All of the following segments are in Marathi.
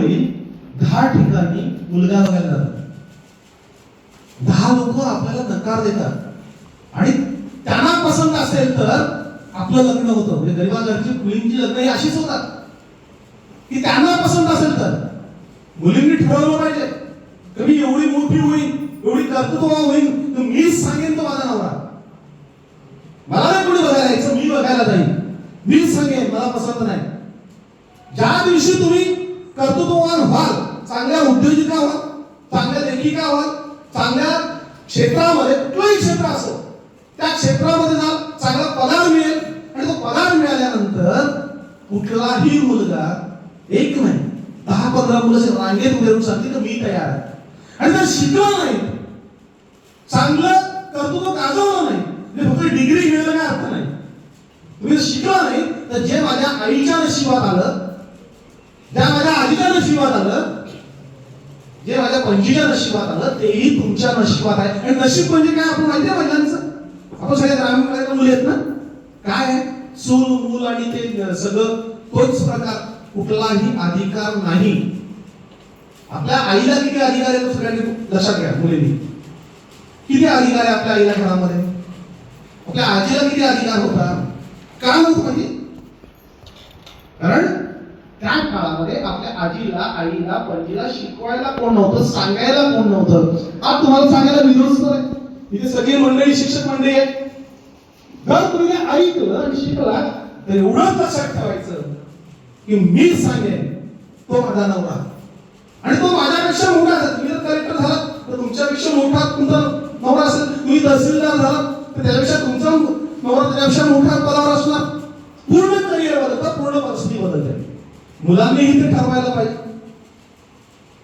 वडील दहा ठिकाणी मुलगा बघायला जातात. दहा लोक आपल्याला नकार देतात. आणि त्यांना पसंत असेल तर आपलं लग्न होतं. म्हणजे गरीबाघरची मुलींची लग्न ही अशीच होतात. की त्यांना पसंत असेल तर. मुलींनी ठरवलं पाहिजे. कमी एवढी मोठी होईल एवढी कर्तृत्व होईल तर मीच सांगेन तो माझा नवरा. मला नाही कोणी बघायला यायचं मी बघायला जाईन. मीच सांगेन मला पसंत नाही. ज्या दिवशी तुम्ही कर्तृत्ववान व्हाल. चांगल्या उद्योजिका व्हाल चांगल्या लेखिका व्हाल चांगल्या क्षेत्रामध्ये कुठलंही क्षेत्र असो. त्या क्षेत्रामध्ये जा चांगला पगार मिळेल आणि तो पगार मिळाल्यानंतर कुठलाही मुलगा एक नाही दहा पंधरा मुलं रांगेत उभे राहून सांगतील तर मी तयार आहे. आणि जर शिकलं नाही चांगलं कर्तृत्व गाजवलं नाही म्हणजे फक्त डिग्री घेण्याचा काय अर्थ नाही. तुम्ही जर शिकला नाही तर जे माझ्या आईच्या नशिबात आलं ज्या माझ्या आधीच्या नशिबात आलं जे माझ्या पंचीच्या नशिबात आलं तेही तुमच्या नशिबात आहे. आणि नशीब म्हणजे काय आपण माहिती आहे महिलांचं आपण सगळ्या ग्रामीण भागातल्या मुली आहेत ना? काय आहे? चूल मूल आणि ते सगळं तोच प्रकार. कुठलाही अधिकार नाही. आपल्या आईला किती अधिकार आहे तो सगळ्यांनी लक्षात घ्या मुलींनी. किती अधिकार आहे आपल्या आईला घरामध्ये? आपल्या आजीला किती अधिकार होता का नव्हतं म्हणजे कारण त्या काळामध्ये आपल्या आजीला आईला पणजीला शिकवायला कोण नव्हतं सांगायला कोण नव्हतं? आज तुम्हाला सांगायला विरोध आहे इथे सगळी मंडळी शिक्षक मंडळी आहे जर तुम्ही ऐकलं आणि शिकला तर एवढं लक्षात ठेवायचं की मी सांगेन तो माझा नवरा. आणि तो माझ्यापेक्षा मोठा असेल. तुम्ही जर कलेक्टर झाला तर तुमच्यापेक्षा मोठा तुमचा नवरा असेल. तुम्ही तहसीलदार झाला तर त्याच्यापेक्षा तुमचा नवरा त्याच्यापेक्षा मोठा पदावर असणार. पूर्ण करिअर बदलतात पूर्ण परिस्थिती बदलते. मुलांनीही ते ठरवायला पाहिजे.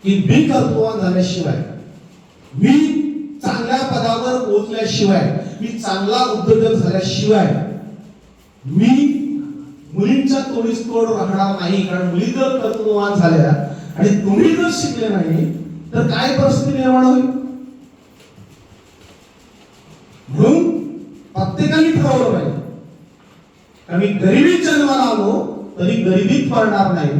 की मी कर्तृत्ववान झाल्याशिवाय मी चांगल्या पदावर पोहोचल्याशिवाय मी चांगला उद्योजक झाल्याशिवाय मी मुलींच्या तोडीस तोड राहणार नाही. कारण मुली जर कर्तृत्ववान झाल्या आणि तुम्ही जर शिकले नाही तर काय परिस्थिती निर्माण होईल? म्हणून प्रत्येकाने ठरवलं पाहिजे. आम्ही गरिबी जन्माला आलो तरी गरिबीत पडणार नाही.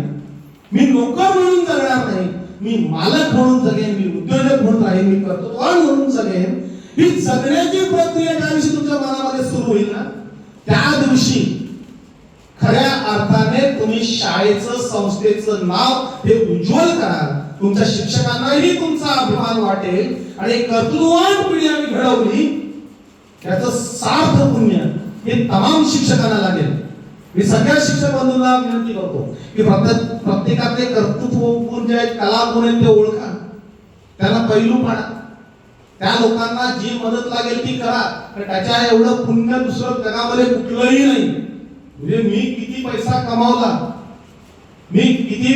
मी नोकर म्हणून जगणार नाही. मी मालक म्हणून जगेन. मी उद्योजक म्हणून राहीन. मी कर्तृत्वान म्हणून जगेन. ही जगण्याची प्रक्रिया ज्या दिवशी तुमच्या मनामध्ये सुरू होईल ना त्या दिवशी खऱ्या अर्थाने तुम्ही शाळेचं संस्थेचं नाव हे उज्ज्वल कराल. तुमच्या शिक्षकांनाही तुमचा अभिमान वाटेल आणि एक पिढी आम्ही घडवली त्याचं सार्थ पुण्य हे तमाम शिक्षकांना लागेल. मी सगळ्या शिक्षक बंधूंना विनंती करतो की प्रत्येक प्रत्येकातले कर्तृत्व गुण जे आहेत कला गुण आहेत ते ओळखा. त्यांना पैलू पाडा. त्या लोकांना जी मदत लागेल ती करा. कारण त्याच्या एवढं पुण्य दुसरं जगामध्ये कुठलंही नाही. म्हणजे मी किती पैसा कमावला मी किती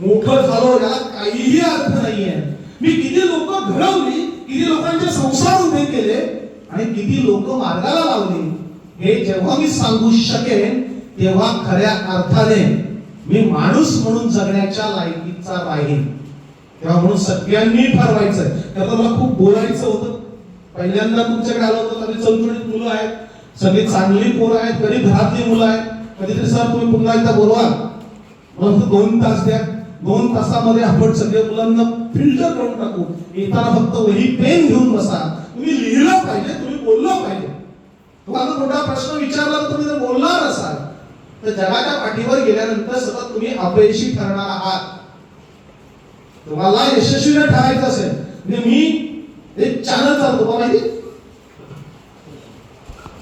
मोठं झालो याला काहीही अर्थ नाहीये. मी किती लोक घडवली किती लोकांचे संसार उभे केले आणि किती लोक मार्गाला लावली हे जेव्हा मी सांगू शकेन तेव्हा खऱ्या अर्थाने मी माणूस म्हणून जगण्याच्या लायकीचा राहील तेव्हा म्हणून सगळ्यांनी ठरवायचं त्यात मला खूप बोलायचं होतं. पहिल्यांदा तुमच्याकडे आलो होतो सगळी चौचुळीत मुलं आहेत. सगळी चांगली पोरं आहेत कधी घरातली मुलं आहेत. कधीतरी सर तुम्ही पुन्हा एकदा बोलवा. मला फक्त दोन तास द्या. दोन तासामध्ये आपण सगळ्या मुलांना फिल्टर करून टाकू. येताना फक्त वही पेन घेऊन बसा. तुम्ही लिहिलं पाहिजे तुम्ही बोललं पाहिजे. तुम्हाला मोठा प्रश्न विचारला तर तुम्ही जर बोलणार असाल. तर जगाच्या पाठीवर गेल्यानंतर सतत तुम्ही अपयशी ठरणार आहात. तुम्हाला यशस्वी ठरायचं असेल. मी एक चॅनल चालतो माहिती